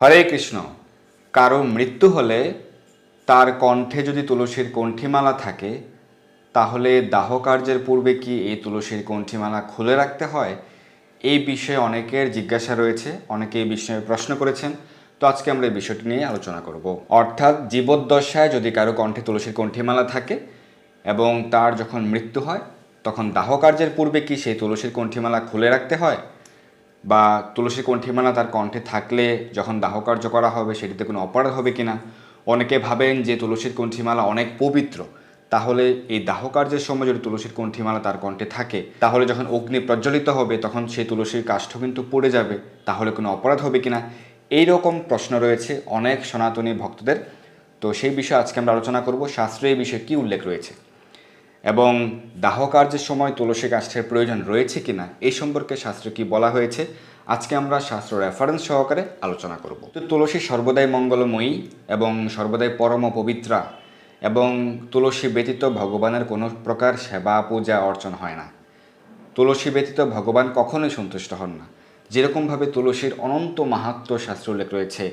হরে কৃষ্ণ। কারও মৃত্যু হলে তার কণ্ঠে যদি তুলসীর কণ্ঠিমালা থাকে, তাহলে দাহ কার্যের পূর্বে কি এই তুলসীর কণ্ঠিমালা খুলে রাখতে হয়? এই বিষয়ে অনেকের জিজ্ঞাসা রয়েছে, অনেকে এই বিষয়ে প্রশ্ন করেছেন। তো আজকে আমরা এই বিষয়টি নিয়ে আলোচনা করব। অর্থাৎ জীবদ্দশায় যদি কারও কণ্ঠে তুলসীর কণ্ঠিমালা থাকে এবং তার যখন মৃত্যু হয়, তখন দাহ কার্যের পূর্বে কি সেই তুলসীর কণ্ঠিমালা খুলে রাখতে হয়? বা তুলসী কণ্ঠিমালা তার কণ্ঠে থাকলে যখন দাহকার্য করা হবে, সেটিতে কোনো অপরাধ হবে কি না অনেকে ভাবেন যে তুলসীর কণ্ঠিমালা অনেক পবিত্র। তাহলে এই দাহকার্যের সময় যদি তুলসীর কণ্ঠিমালা তার কণ্ঠে থাকে, তাহলে যখন অগ্নি প্রজ্বলিত হবে, তখন সেই তুলসীর কাষ্ঠ কিন্তু পড়ে যাবে। তাহলে কোনো অপরাধ হবে কিনা? এই রকম প্রশ্ন রয়েছে অনেক সনাতনী ভক্তদের। তো সেই বিষয়ে আজকে আমরা আলোচনা করব। শাস্ত্রে এই বিষয়ে কী উল্লেখ রয়েছে? এবং দাহ কার্যের সময় তুলসী কাষ্ঠের প্রয়োজন রয়েছে কিনা এই সম্পর্কে শাস্ত্রে কি বলা হয়েছে? আজকে আমরা শাস্ত্র রেফারেন্স সহকারে আলোচনা করব। তো তুলসী সর্বদাই মঙ্গলময়ী এবং সর্বদাই পরম পবিত্রা এবং তুলসী ব্যতীত ভগবানের কোনো প্রকার সেবা, পূজা, অর্চন হয় না। তুলসী ব্যতীত ভগবান কখনোই সন্তুষ্ট হন না। যেরকমভাবে তুলসীর অনন্ত মাহাত্ম শাস্ত্র উল্লেখ রয়েছে,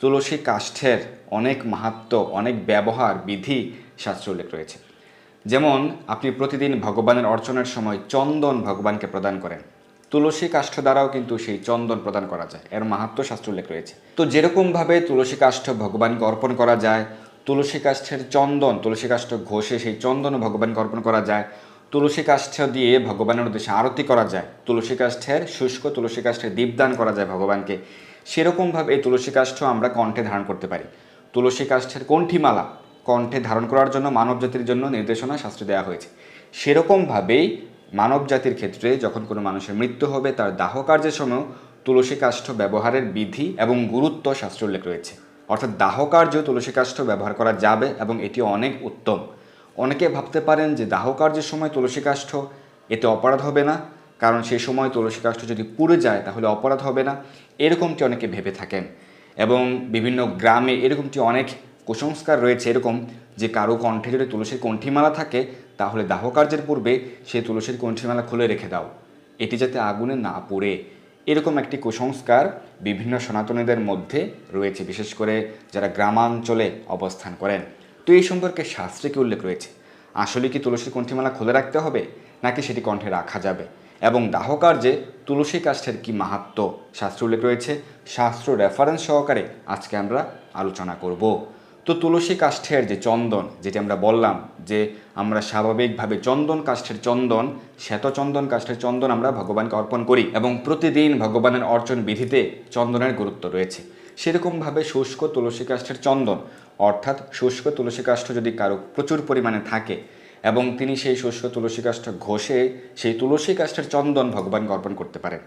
তুলসী কাষ্ঠের অনেক মাহাত্ম, অনেক ব্যবহার, বিধি শাস্ত্র উল্লেখ রয়েছে। যেমন, আপনি প্রতিদিন ভগবানের অর্চনার সময় চন্দন ভগবানকে প্রদান করেন। তুলসী কাষ্ঠ দ্বারাও কিন্তু সেই চন্দন প্রদান করা যায়। এর মাহাত্ম শাস্ত্র উল্লেখ রয়েছে। তো যেরকমভাবে তুলসী কাষ্ঠ ভগবানকে অর্পণ করা যায়, তুলসী কাষ্ঠের চন্দন, তুলসী কাষ্ঠ ঘষে সেই চন্দন ভগবানকে অর্পণ করা যায়, তুলসী কাষ্ঠ দিয়ে ভগবানের উদ্দেশ্যে আরতি করা যায়, তুলসী কাষ্ঠের শুষ্ক, তুলসী কাষ্ঠের দীপদান করা যায় ভগবানকে, সেরকমভাবে এই তুলসী কাষ্ঠ আমরা কণ্ঠে ধারণ করতে পারি। তুলসী কাষ্ঠের কণ্ঠিমালা কণ্ঠে ধারণ করার জন্য মানব জাতির জন্য নির্দেশনা শাস্ত্রে দেওয়া হয়েছে। সেরকমভাবেই মানব জাতির ক্ষেত্রে যখন কোনো মানুষের মৃত্যু হবে, তার দাহ কার্যের সময় তুলসী কাষ্ঠ ব্যবহারের বিধি এবং গুরুত্ব শাস্ত্র উল্লেখ রয়েছে। অর্থাৎ দাহ কার্য তুলসী কাষ্ঠ ব্যবহার করা যাবে এবং এটি অনেক উত্তম। অনেকে ভাবতে পারেন যে দাহ কার্যের সময় তুলসী কাষ্ঠ এতে অপরাধ হবে না, কারণ সেই সময় তুলসী কাষ্ঠ যদি পুড়ে যায়, তাহলে অপরাধ হবে না। এরকমটি অনেকে ভেবে থাকেন এবং বিভিন্ন গ্রামে এরকমটি অনেক কুসংস্কার রয়েছে এরকম যে কারও কণ্ঠে যদি তুলসীর কণ্ঠিমালা থাকে, তাহলে দাহ কার্যের পূর্বে সেই তুলসীর কণ্ঠিমালা খুলে রেখে দাও। এটি যাতে আগুনে না পড়ে। এরকম একটি কুসংস্কার বিভিন্ন সনাতনীদের মধ্যে রয়েছে, বিশেষ করে যারা গ্রামাঞ্চলে অবস্থান করেন। তো এই সম্পর্কে শাস্ত্রে কি উল্লেখ রয়েছে? আসলে কি তুলসীর কণ্ঠিমালা খুলে রাখতে হবে, নাকি সেটি কণ্ঠে রাখা যাবে? এবং দাহ কার্যে তুলসী কাষ্ঠের কি মাহাত্ম শাস্ত্র উল্লেখ রয়েছে। শাস্ত্র রেফারেন্স সহকারে আজকে আমরা আলোচনা করব। তো তুলসী কাষ্ঠের যে চন্দন, যেটি আমরা বললাম যে আমরা স্বাভাবিকভাবে চন্দন কাষ্ঠের চন্দন, শ্বেত চন্দন কাষ্ঠের চন্দন আমরা ভগবানকে অর্পণ করি এবং প্রতিদিন ভগবানের অর্চন বিধিতে চন্দনের গুরুত্ব রয়েছে। সেরকমভাবে শুষ্ক তুলসী কাষ্ঠের চন্দন, অর্থাৎ শুষ্ক তুলসী কাষ্ঠ যদি কারও প্রচুর পরিমাণে থাকে এবং তিনি সেই শুষ্ক তুলসী কাষ্ঠ ঘষে সেই তুলসী কাষ্ঠের চন্দন ভগবানকে অর্পণ করতে পারেন।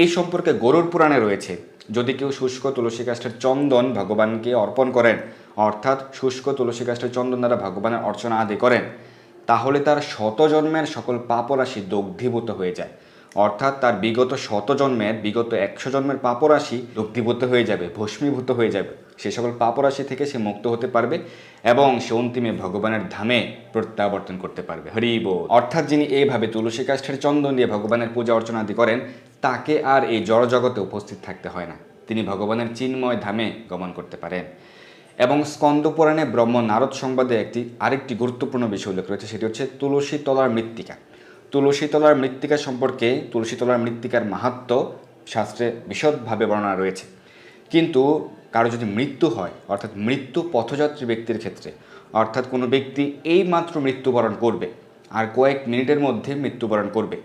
এই সম্পর্কে গরুর পুরাণে রয়েছে, যদি কেউ শুষ্ক তুলসী কাষ্ঠের চন্দন ভগবানকে অর্পণ করেন অর্থাৎ শুষ্ক তুলসী কাষ্ঠের চন্দন দ্বারা ভগবানের অর্চনা আদি করেন, তাহলে তার শত জন্মের সকল পাপরাশি দগ্ধীভূত হয়ে যায়। অর্থাৎ তার বিগত শত জন্মের, বিগত একশো জন্মের পাপরাশি দগ্ধীভূত হয়ে যাবে, ভস্মীভূত হয়ে যাবে। সে সকল পাপরাশি থেকে সে মুক্ত হতে পারবে এবং সে অন্তিমে ভগবানের ধামে প্রত্যাবর্তন করতে পারবে। হরি বল অর্থাৎ যিনি এইভাবে তুলসী কাষ্ঠের চন্দন দিয়ে ভগবানের পূজা অর্চনা আদি করেন, তাকে আর এই জড়জগতে উপস্থিত থাকতে হয় না। তিনি ভগবানের চিন্ময় ধামে গমন করতে পারেন। এবং স্কন্দ পুরাণে ব্রহ্ম নারদ সংবাদে একটি, আরেকটি গুরুত্বপূর্ণ বিষয় উল্লেখ রয়েছে, সেটি হচ্ছে তুলসী তলার মৃত্তিকা। তুলসী তলার মৃত্তিকা সম্পর্কে, তুলসী তলার মৃত্তিকার মাহাত্ম শাস্ত্রে বিশদভাবে বর্ণনা রয়েছে। কিন্তু কারও যদি মৃত্যু হয়, অর্থাৎ মৃত্যু পথযাত্রী ব্যক্তির ক্ষেত্রে, অর্থাৎ কোনো ব্যক্তি এই মাত্র মৃত্যুবরণ করবে, আর কয়েক মিনিটের মধ্যে মৃত্যুবরণ করবে,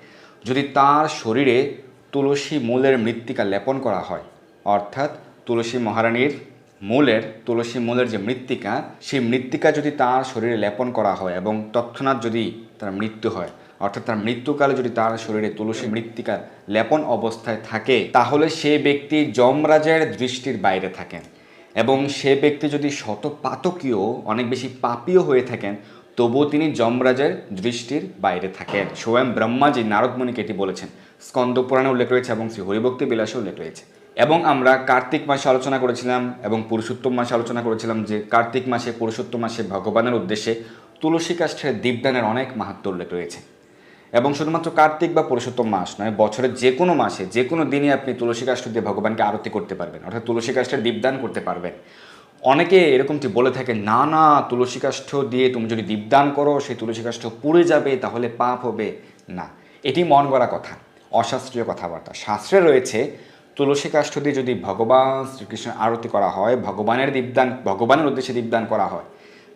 যদি তার শরীরে তুলসী মূলের মৃত্তিকা লেপন করা হয়, অর্থাৎ তুলসী মহারানীর মূলের, তুলসী মূলের যে মৃত্তিকা, সেই মৃত্তিকা যদি তার শরীরে লেপন করা হয় এবং তৎক্ষণাৎ যদি তার মৃত্যু হয়, অর্থাৎ তার মৃত্যুকালে যদি তার শরীরে তুলসী মৃত্তিকার লেপন অবস্থায় থাকে, তাহলে সে ব্যক্তি যমরাজের দৃষ্টির বাইরে থাকেন এবং সে ব্যক্তি যদি শত পাতকীয় অনেক বেশি পাপীয় হয়ে থাকেন, তবুও তিনি যমরাজের দৃষ্টির বাইরে থাকেন। স্বয়ং ব্রহ্মাজি নারদমণিকে এটি বলেছেন। স্কন্দ পুরাণে উল্লেখ রয়েছে এবং শ্রী হরিভক্তি বিলাসে উল্লেখ রয়েছে। এবং আমরা কার্তিক মাসে আলোচনা করেছিলাম এবং পুরুষোত্তম মাসে আলোচনা করেছিলাম যে কার্তিক মাসে, পুরুষোত্তম মাসে ভগবানের উদ্দেশ্যে তুলসী কাষ্ঠের দীপদানের অনেক মাহাত্ম উল্লেখ রয়েছে। এবং শুধুমাত্র কার্তিক বা পুরুষোত্তম মাস নয়, বছরের যে কোনো মাসে, যে কোনো দিনে আপনি তুলসী কাষ্ঠ দিয়ে ভগবানকে আরতি করতে পারবেন, অর্থাৎ তুলসী কাষ্ঠের দীপদান করতে পারবেন। অনেকে এরকমটি বলে থাকে না না, তুলসী কাষ্ঠ দিয়ে তুমি যদি দীপদান করো, সেই তুলসী কাষ্ঠ পুড়ে যাবে, তাহলে পাপ হবে। না, এটি মন গড়া কথা, অশাস্ত্রীয় কথাবার্তা। শাস্ত্রে রয়েছে তুলসী কাষ্ঠ দিয়ে যদি ভগবান শ্রীকৃষ্ণের আরতি করা হয়, ভগবানের দীপদান, ভগবানের উদ্দেশ্যে দীপদান করা হয়,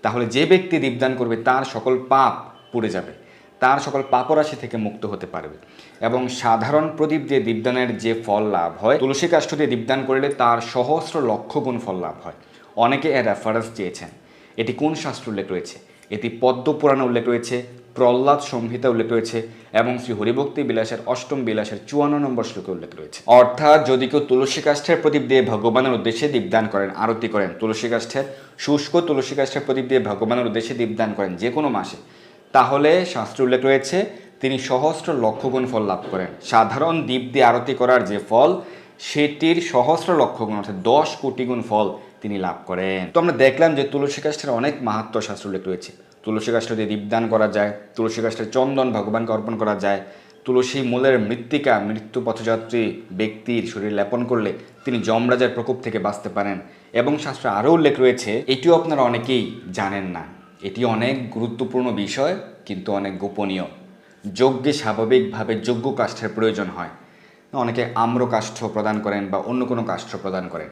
তাহলে যে ব্যক্তি দীপদান করবে তার সকল পাপ পুড়ে যাবে। তার সকল পাপরাশি থেকে মুক্ত হতে পারবে। এবং সাধারণ প্রদীপ দিয়ে দীপদানের যে ফল লাভ হয়, তুলসী কাষ্ঠ দিয়ে দীপদান করলে তার সহস্র লক্ষ গুণ ফল লাভ হয়। অনেকে এর রেফারেন্স চেয়েছেন এটি কোন শাস্ত্র উল্লেখ রয়েছে? এটি পদ্ম পুরাণে উল্লেখ রয়েছে। প্রহ্লাদ সংহিতা উল্লেখ রয়েছে এবং শ্রী হরিভক্তি বিলাসের অষ্টম বিলাসের চুয়ান্ন নম্বর শ্লোকে উল্লেখ রয়েছে। অর্থাৎ যদি কেউ তুলসী কাষ্ঠের প্রদীপ দিয়ে ভগবানের উদ্দেশ্যে দীপদান করেন, আরতি করেন, তুলসী কাষ্ঠের শুষ্ক তুলসী কাষ্ঠের প্রদীপ দিয়ে ভগবানের উদ্দেশ্যে দীপদান করেন যে কোনো মাসে, তাহলে শাস্ত্রে উল্লেখ রয়েছে, তিনি সহস্র লক্ষগুণ ফল লাভ করেন। সাধারণ দ্বীপ দিয়ে আরতি করার যে ফল, সেটির সহস্র লক্ষগুণ অর্থাৎ দশ কোটি গুণ ফল তিনি লাভ করেন। তো আমরা দেখলাম যে তুলসী কাষ্ঠের অনেক মাহাত্ম শাস্ত্র উল্লেখ রয়েছে। তুলসী কাষ্ঠ দিয়ে দীপদান করা যায়, তুলসী গাছটা চন্দন ভগবানকে অর্পণ করা যায়, তুলসী মূলের মৃত্তিকা, মৃত্যু পথযাত্রী ব্যক্তির শরীর লেপন করলে তিনি যমরাজের প্রকোপ থেকে বাঁচতে পারেন। এবং শাস্ত্রে আরও উল্লেখ রয়েছে, এটিও আপনারা অনেকেই জানেন না। এটি অনেক গুরুত্বপূর্ণ বিষয়, কিন্তু অনেক গোপনীয়। যজ্ঞে স্বাভাবিকভাবে যজ্ঞ কাষ্ঠের প্রয়োজন হয়। অনেকে আম্র কাষ্ঠ প্রদান করেন বা অন্য কোনো কাষ্ঠ প্রদান করেন।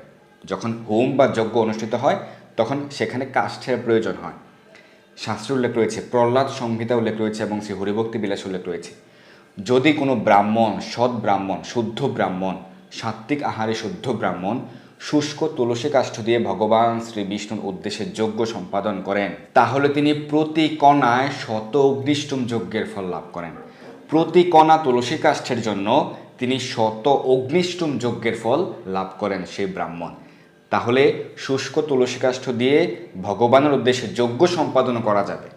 যখন হোম বা যজ্ঞ অনুষ্ঠিত হয়, তখন সেখানে কাষ্ঠের প্রয়োজন হয়। শাস্ত্র উল্লেখ রয়েছে, প্রহ্লাদ সংহিতা উল্লেখ রয়েছে এবং শ্রী হরিভক্তি বিলাস উল্লেখ রয়েছে। যদি কোনো ব্রাহ্মণ, সৎ ব্রাহ্মণ, শুদ্ধ ব্রাহ্মণ, সাত্ত্বিক আহারে শুদ্ধ ব্রাহ্মণ শুষ্ক তুলসী কাষ্ঠ দিয়ে ভগবান শ্রী বিষ্ণুর উদ্দেশ্যে যজ্ঞ সম্পাদন করেন, তাহলে তিনি প্রতি কণায় শত অগ্নিষ্টম যজ্ঞের ফল লাভ করেন। প্রতি কণা তুলসী কাষ্ঠের জন্য তিনি শত অগ্নিষ্টম যজ্ঞের ফল লাভ করেন সেই ব্রাহ্মণ। তাহলে শুষ্ক তুলসী কাষ্ঠ দিয়ে ভগবানের উদ্দেশ্যে যজ্ঞ সম্পাদন করা যাবে।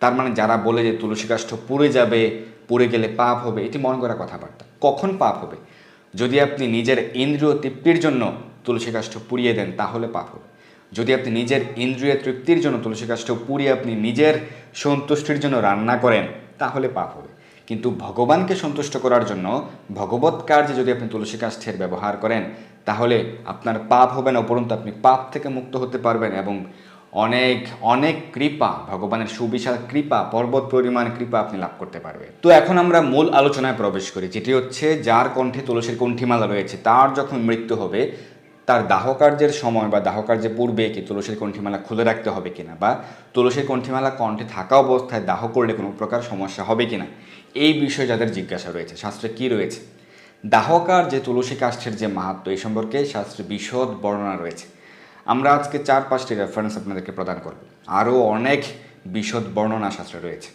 তার মানে যারা বলে যে তুলসী কাষ্ঠ পুড়ে যাবে, পুড়ে গেলে পাপ হবে, এটি মন করা কথাবার্তা। কখন পাপ হবে? যদি আপনি নিজের ইন্দ্রিয় তৃপ্তির জন্য তুলসী কাষ্ঠ পুড়িয়ে দেন, তাহলে পাপ হবে। যদি আপনি নিজের ইন্দ্রিয় তৃপ্তির জন্য তুলসী কাষ্ঠ পুড়িয়ে আপনি নিজের সন্তুষ্টির জন্য রান্না করেন, তাহলে পাপ হবে। কিন্তু ভগবানকে সন্তুষ্ট করার জন্য ভগবত কার্যে যদি আপনি তুলসী কাষ্ঠের ব্যবহার করেন তাহলে আপনার পাপ হবে না, উপরন্তু আপনি পাপ থেকে মুক্ত হতে পারবেন এবং অনেক অনেক কৃপা, ভগবানের সুবিশাল কৃপা, পর্বত পরিমাণ কৃপা আপনি লাভ করতে পারবেন। তো এখন আমরা মূল আলোচনায় প্রবেশ করি, যেটি হচ্ছে যার কণ্ঠে তুলসীর কণ্ঠিমালা রয়েছে, তার যখন মৃত্যু হবে, তার দাহ কার্যের সময় বা দাহ কার্যের পূর্বে কি তুলসীর কণ্ঠিমালা খুলে রাখতে হবে কিনা বা তুলসীর কণ্ঠিমালা কণ্ঠে থাকা অবস্থায় দাহ করলে কোনো প্রকার সমস্যা হবে কিনা? এই বিষয়ে যাদের জিজ্ঞাসা রয়েছে, শাস্ত্রে কি রয়েছে? দাহকার যে তুলসী কাষ্ঠের যে মাহাত্ম, এই সম্পর্কে শাস্ত্রে বিশদ বর্ণনা রয়েছে। আমরা আজকে চার পাঁচটি রেফারেন্স আপনাদেরকে প্রদান করব। আরও অনেক বিশদ বর্ণনা শাস্ত্রে রয়েছে।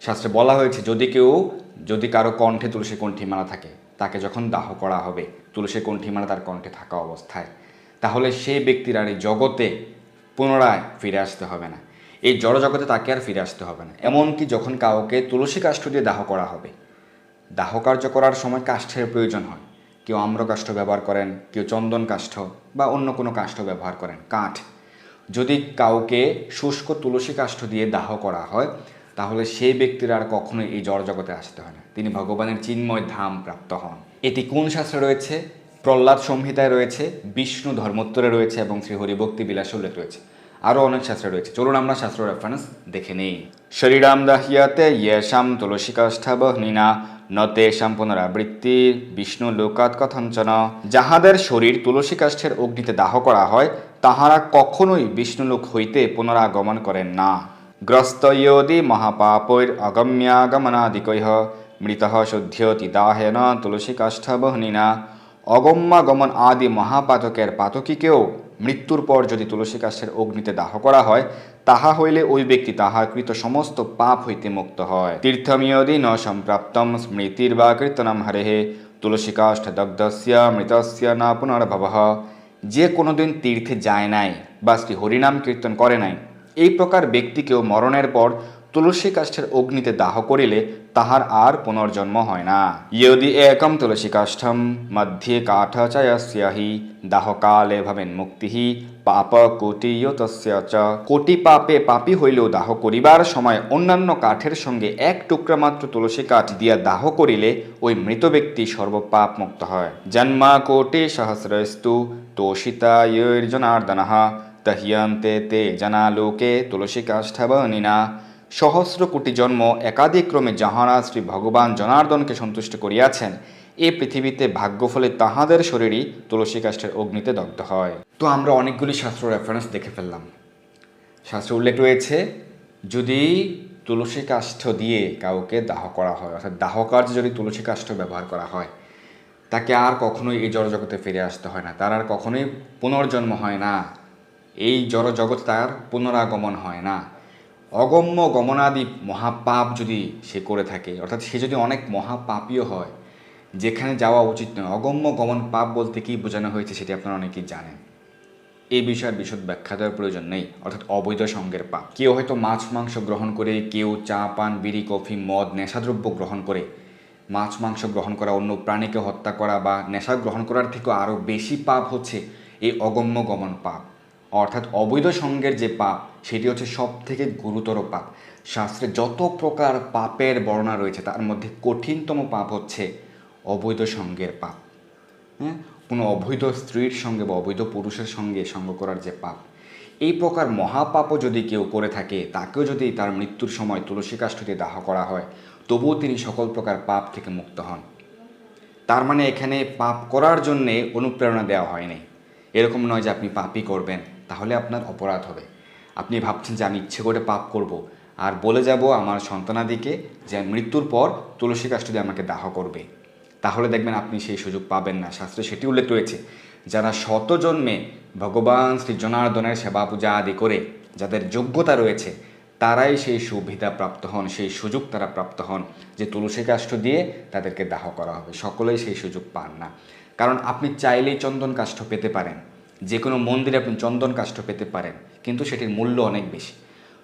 শাস্ত্রে বলা হয়েছে, যদি কেউ, যদি কারও কণ্ঠে তুলসী কণ্ঠিমালা থাকে, তাকে যখন দাহ করা হবে, তুলসী কণ্ঠিমালা তার কণ্ঠে থাকা অবস্থায়, তাহলে সেই ব্যক্তির আর এই জগতে পুনরায় ফিরে আসতে হবে না। এই জড় জগতে তাকে আর ফিরে আসতে হবে না। এমনকি যখন কাউকে তুলসী কাষ্ঠ দিয়ে দাহ করা হবে দাহ কার্য করার সময় কাষ্ঠের প্রয়োজন হয়। কেউ আম্র কাষ্ঠ ব্যবহার করেন, কেউ চন্দন কাষ্ঠ বা অন্য কোনো কাষ্ঠ ব্যবহার করেন, কাঠ। যদি কাউকে শুষ্ক তুলসী কাষ্ঠ দিয়ে দাহ করা হয়, তাহলে সেই ব্যক্তির আর কখনোই এই জড় জগতে আসতে হয় না। তিনি ভগবানের চিন্ময় ধাম প্রাপ্ত হন। এটি কোন শাস্ত্রে রয়েছে? প্রহ্লাদ সংহিতায় রয়েছে, বিষ্ণু ধর্মোত্তরে রয়েছে এবং শ্রী হরিভক্তি বিলাসে উল্লেখ রয়েছে। আরও অনেক শাস্ত্রে রয়েছে। চলুন আমরা শাস্ত্র রেফারেন্স দেখে নেই। শরীরাম দাহিয়াতে, ইয়েশাম তুলসী কাষ্ঠাবহনীনা ন তেষাম পুনরাবৃত্তি বিষ্ণু লোকাত কথঞ্চন যাহাদের শরীর তুলসী কাষ্ঠের অগ্নিতে দাহ করা হয়, তাহারা কখনোই বিষ্ণুলোক হইতে পুনরাগমন করেন না। গ্রস্তয়োদি মহাপাপৈর অগম্যাগমনাদিকৈহ, মৃত শুদ্ধ্যতি দাহেন তুলসী কাষ্ঠ কাষ্ঠবহনীনা অগম্যাগমন আদি মহাপাতকের পাতকীকেও মৃত্যুর পর যদি তুলসী কাষ্ঠের অগ্নিতে দাহ করা হয়, তাহা হইলে ওই ব্যক্তি তাহার কৃত সমস্ত পাপ হইতে মুক্ত হয়। তীর্থমিয়দি ন সম্প্রাপ্তম স্মৃতির বা কীর্তনম হরেহে। তুলসী কাষ্ঠ দগ্ধস্য মৃতস্য না পুনর্ভব। যে কোনোদিন তীর্থে যায় নাই বা শ্রী হরিনাম কীর্তন করে নাই, এই প্রকার ব্যক্তিকেও মরণের পর তুলসী কাষ্ঠের অগ্নিতে দাহ করিলে তাহার আর পুনর্জন্ম হয় না। যদি একম তুলসী কাষ্ঠম মধ্যে কাঠ চয়স্যাহি দাহকালে ভবেন মুক্তি পাপ চ। কোটি পাপে পাপী হইলেও দাহ করিবার সময় অন্যান্য কাঠের সঙ্গে এক টুকরা মাত্র তুলসী কাঠ দিয়া দাহ করিলে ওই মৃত ব্যক্তি সর্বপাপ মুক্ত হয়। জন্মা কোটি সহস্রস্তু তোষিতায়র্জনার্দনঃ তহিয়ন্তে তে জনালোকে তুলসী কাষ্ঠবনিনা সহস্র কোটি জন্ম একাধিক্রমে যাহারা শ্রী ভগবান জনার্দনকে সন্তুষ্ট করিয়াছেন। এ পৃথিবীতে ভাগ্যফলে তাহাদের শরীরই তুলসী কাষ্ঠের অগ্নিতে দগ্ধ হয়। তো আমরা অনেকগুলি শাস্ত্র রেফারেন্স দেখে ফেললাম। শাস্ত্রে উল্লেখ রয়েছে, যদি তুলসী কাষ্ঠ দিয়ে কাউকে দাহ করা হয়, অর্থাৎ দাহ কার্যে যদি তুলসী কাষ্ঠ ব্যবহার করা হয়, তাকে আর কখনোই এই জড়জগতে ফিরে আসতে হয় না। তার আর কখনোই পুনর্জন্ম হয় না। এই জড়জগৎ তার পুনরাগমন হয় না। অগম্য গমনাদি মহাপাপ যদি সে করে থাকে, অর্থাৎ সে যদি অনেক মহাপাপীয় হয়, যেখানে যাওয়া উচিত নয়। অগম্য গমন পাপ বলতে কি বোঝানো হয়েছে সেটি আপনারা অনেকেই জানেন। এই বিষয়ের বিশদ ব্যাখ্যা দেওয়ার প্রয়োজন নেই, অর্থাৎ অবৈধ সঙ্গের পাপ। কেউ হয়তো মাছ মাংস গ্রহণ করে, কেউ চা, পান, বিড়ি, কফি, মদ, নেশাদ্রব্য গ্রহণ করে। মাছ মাংস গ্রহণ করা, অন্য প্রাণীকে হত্যা করা বা নেশা গ্রহণ করার থেকেও আরও বেশি পাপ হচ্ছে এই অগম্য গমন পাপ। অর্থাৎ অবৈধ সঙ্গের যে পাপ, সেটি হচ্ছে সব থেকে গুরুতর পাপ। শাস্ত্রে যত প্রকার পাপের বর্ণনা রয়েছে, তার মধ্যে কঠিনতম পাপ হচ্ছে অবৈধ সঙ্গের পাপ। হ্যাঁ? কোনো অবৈধ স্ত্রীর সঙ্গে বা অবৈধ পুরুষের সঙ্গে সঙ্গ করার যে পাপ, এই প্রকার মহাপাপও যদি কেউ করে থাকে, তাকেও যদি তার মৃত্যুর সময় তুলসী কাষ্ঠতে দাহ করা হয়, তবুও তিনি সকল প্রকার পাপ থেকে মুক্ত হন। তার মানে এখানে পাপ করার জন্যে অনুপ্রেরণা দেওয়া হয়নি। এরকম নয় যে আপনি পাপই করবেন। তাহলে আপনার অপরাধ হবে। আপনি ভাবছেন যে আমি ইচ্ছে করে পাপ করব আর বলে যাব আমার সন্তানাদিকে যে মৃত্যুর পর তুলসী কাষ্ঠ দিয়ে আমাকে দাহ করবে। তাহলে দেখবেন আপনি সেই সুযোগ পাবেন না। শাস্ত্রে সেটি উল্লেখ রয়েছে, যারা শত জন্মে ভগবান শ্রী জনার্দনের সেবা পূজা আদি করে, যাদের যোগ্যতা রয়েছে, তারাই সেই সুবিধা প্রাপ্ত হন, সেই সুযোগ তারা প্রাপ্ত হন যে তুলসী কাষ্ঠ দিয়ে তাদেরকে দাহ করা হবে। সকলেই সেই সুযোগ পান না। কারণ আপনি চাইলেই চন্দন কাষ্ঠ পেতে পারেন। যে কোনো মন্দিরে আপনি চন্দন কাষ্ঠ পেতে পারেন, কিন্তু সেটির মূল্য অনেক বেশি।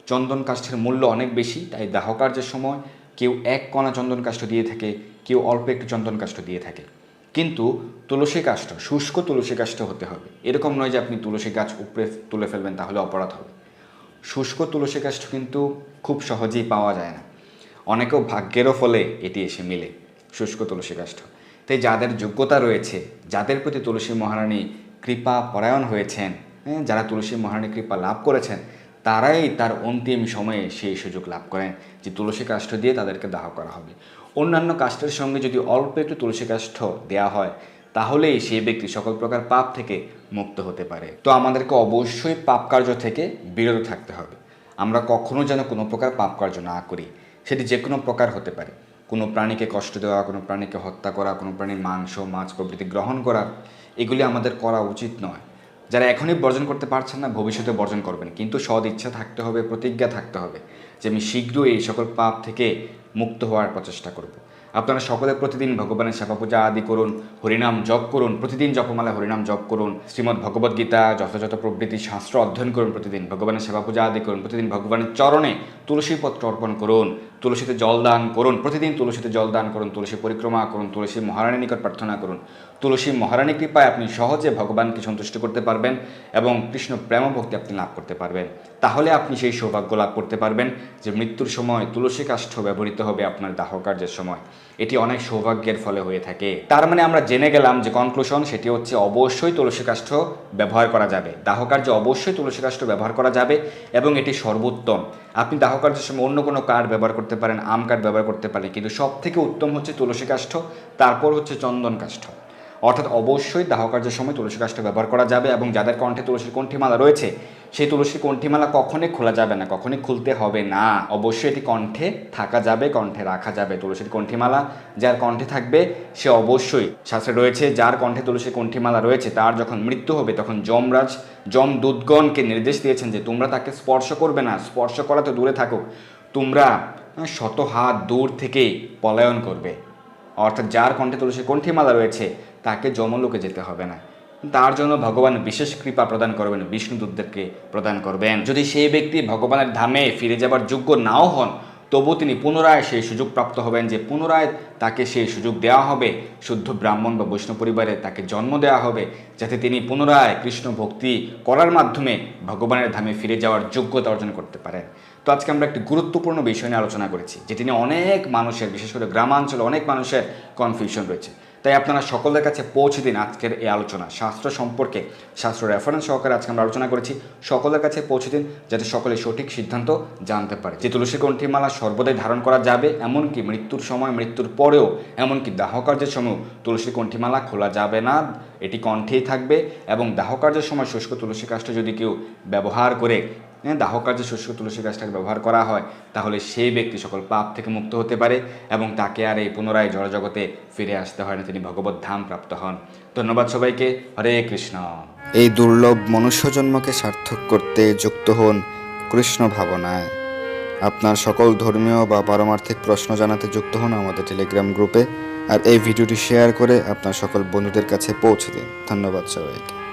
চন্দন কাষ্ঠের মূল্য অনেক বেশি, তাই দাহ কার্যের সময় কেউ এক কণা চন্দন কাষ্ঠ দিয়ে থাকে, কেউ অল্প একটু চন্দন কাষ্ঠ দিয়ে থাকে। কিন্তু তুলসী কাষ্ঠ, শুষ্ক তুলসী কাষ্ঠ হতে হবে। এরকম নয় যে আপনি তুলসী গাছ উপরে তুলে ফেলবেন, তাহলে অপরাধ হবে। শুষ্ক তুলসী কাষ্ঠ কিন্তু খুব সহজেই পাওয়া যায় না। অনেকেও ভাগ্যেরও ফলে এটি এসে মিলে, শুষ্ক তুলসী কাষ্ঠ। তাই যাদের যোগ্যতা রয়েছে, যাদের প্রতি তুলসী মহারানী কৃপা পরায়ণ হয়েছেন হ্যাঁ, যারা তুলসী মহারানী কৃপা লাভ করেছেন তারাই তার অন্তিম সময়ে সেই সুযোগ লাভ করেন যে তুলসী কাষ্ঠ দিয়ে তাদেরকে দাহ করা হবে। অন্যান্য কাষ্ঠের সঙ্গে যদি অল্প একটু তুলসী কাষ্ঠ দেওয়া হয় তাহলেই সেই ব্যক্তি সকল প্রকার পাপ থেকে মুক্ত হতে পারে। তো আমাদেরকে অবশ্যই পাপ কার্য থেকে বিরত থাকতে হবে। আমরা কখনো যেন কোনো প্রকার পাপ কার্য না করি সেটি যে কোনো প্রকার হতে পারে। কোনো প্রাণীকে কষ্ট দেওয়া, কোনো প্রাণীকে হত্যা করা, কোনো প্রাণীর মাংস, মাছ, প্রভৃতি গ্রহণ করা, এগুলি আমাদের করা উচিত নয়। যারা এখনই বর্জন করতে পারছেন না, ভবিষ্যতে বর্জন করবেন। কিন্তু সদ ইচ্ছা থাকতে হবে, প্রতিজ্ঞা থাকতে হবে যে আমি শীঘ্রই এই সকল পাপ থেকে মুক্ত হওয়ার প্রচেষ্টা করব। আপনারা সকলে প্রতিদিন ভগবানের সেবা পূজা আদি করুন, হরিনাম জপ করুন, প্রতিদিন জপমালা হরিনাম জপ করুন, শ্রীমদ্ ভগবদ গীতা, যথাযথ প্রবৃত্তি শাস্ত্র অধ্যয়ন করুন প্রতিদিন, ভগবানের সেবা পূজা আদি করুন, প্রতিদিন ভগবানের চরণে তুলসী পত্র অর্পণ করুন তুলসীতে জল দান করুন। প্রতিদিন তুলসীতে জল দান করুন, তুলসী পরিক্রমা করুন, তুলসী মহারানীর নিকট প্রার্থনা করুন। তুলসী মহারানী কৃপায় আপনি সহজে ভগবানকে সন্তুষ্ট করতে পারবেন এবং কৃষ্ণ প্রেম ভক্তি আপনি লাভ করতে পারবেন। তাহলে আপনি সেই সৌভাগ্য লাভ করতে পারবেন যে মৃত্যুর সময় তুলসী কাষ্ঠ ব্যবহৃত হবে আপনার দাহ কার্যের সময়। এটি অনেক সৌভাগ্যের ফলে হয়ে থাকে। তার মানে আমরা জেনে গেলাম যে কনক্লুশন সেটি হচ্ছে অবশ্যই তুলসী কাষ্ঠ ব্যবহার করা যাবে। দাহ কার্যে অবশ্যই তুলসী কাষ্ঠ ব্যবহার করা যাবে এবং এটি সর্বোত্তম। আপনি দাহ কার্যের সময় অন্য কোনো কাঠ ব্যবহার করতে পারেন, আম কাঠ ব্যবহার করতে পারেন, কিন্তু সব থেকে উত্তম হচ্ছে তুলসী কাষ্ঠ তারপর হচ্ছে চন্দন কাষ্ঠ অর্থাৎ অবশ্যই দাহ কার্যের সময় তুলসী কাষ্ঠ ব্যবহার করা যাবে এবং যাদের কণ্ঠে তুলসীর কণ্ঠিমালা রয়েছে সেই তুলসীর কণ্ঠিমালা কখনোই খোলা যাবে না, কখনোই খুলতে হবে না। অবশ্যই এটি কণ্ঠে থাকা যাবে, কণ্ঠে রাখা যাবে। তুলসীর কণ্ঠিমালা যার কণ্ঠে থাকবে, সে অবশ্যই শাস্ত্রে রয়েছে, যার কণ্ঠে তুলসীর কণ্ঠিমালা রয়েছে, তার যখন মৃত্যু হবে, তখন যমরাজ, যম দুধগণকে নির্দেশ দিয়েছেন যে তোমরা তাকে স্পর্শ করবে না, স্পর্শ করা তো দূরে থাকুক। তোমরা শত হাত দূর থেকে পলায়ন করবে। অর্থাৎ যার কণ্ঠে তুলসী কণ্ঠিমালা রয়েছে, তাকে যমলোকে যেতে হবে না। তার জন্য ভগবান বিশেষ কৃপা প্রদান করবেন, বিষ্ণুদূতদেরকে প্রদান করবেন। যদি সেই ব্যক্তি ভগবানের ধামে ফিরে যাবার যোগ্য নাও হন, তবু তিনি পুনরায় সেই সুযোগ প্রাপ্ত হবেন যে পুনরায় তাকে সেই সুযোগ দেওয়া হবে। শুদ্ধ ব্রাহ্মণ বা বৈষ্ণব পরিবারে তাকে জন্ম দেওয়া হবে, যাতে তিনি পুনরায় কৃষ্ণ ভক্তি করার মাধ্যমে ভগবানের ধামে ফিরে যাওয়ার যোগ্যতা অর্জন করতে পারেন। তো আজকে আমরা একটি গুরুত্বপূর্ণ বিষয় নিয়ে আলোচনা করেছি, যেটি নিয়ে অনেক মানুষের, বিশেষ করে গ্রামাঞ্চলে অনেক মানুষের কনফিউশন রয়েছে। তাই আপনারা সকলের কাছে পৌঁছে দিন আজকের এই আলোচনা। শাস্ত্র সম্পর্কে শাস্ত্র রেফারেন্স সহকারে আজকে আমরা আলোচনা করেছি। সকলের কাছে পৌঁছে দিন যাতে সকলে সঠিক সিদ্ধান্ত জানতে পারে। যে তুলসী কণ্ঠীমালা সর্বদাই ধারণ করা যাবে, এমনকি মৃত্যুর সময়, মৃত্যুর পরেও, এমনকি দাহকার্যের সময় তুলসী কণ্ঠীমালা খোলা যাবে না। এটি কণ্ঠেই থাকবে এবং দাহকার্যের সময় শুষ্ক তুলসী কাষ্ঠ যদি কেউ ব্যবহার করে দাহ কার্যে শুষ্ক তুলসী গাছটাকে ব্যবহার করা হয়, তাহলে সেই ব্যক্তি সকল পাপ থেকে মুক্ত হতে পারে এবং তাকে আর এই পুনরায় জড়জগতে ফিরে আসতে হয় না, তিনি ভগবত ধাম প্রাপ্ত হন। ধন্যবাদ সবাইকে, হরে কৃষ্ণ। এই দুর্লভ মনুষ্য জন্মকে সার্থক করতে যুক্ত হন কৃষ্ণ ভাবনায়। আপনার সকল ধর্মীয় বা পারমার্থিক প্রশ্ন জানাতে যুক্ত হন আমাদের টেলিগ্রাম গ্রুপে, আর এই ভিডিওটি শেয়ার করে আপনার সকল বন্ধুদের কাছে পৌঁছে দিন। ধন্যবাদ সবাইকে।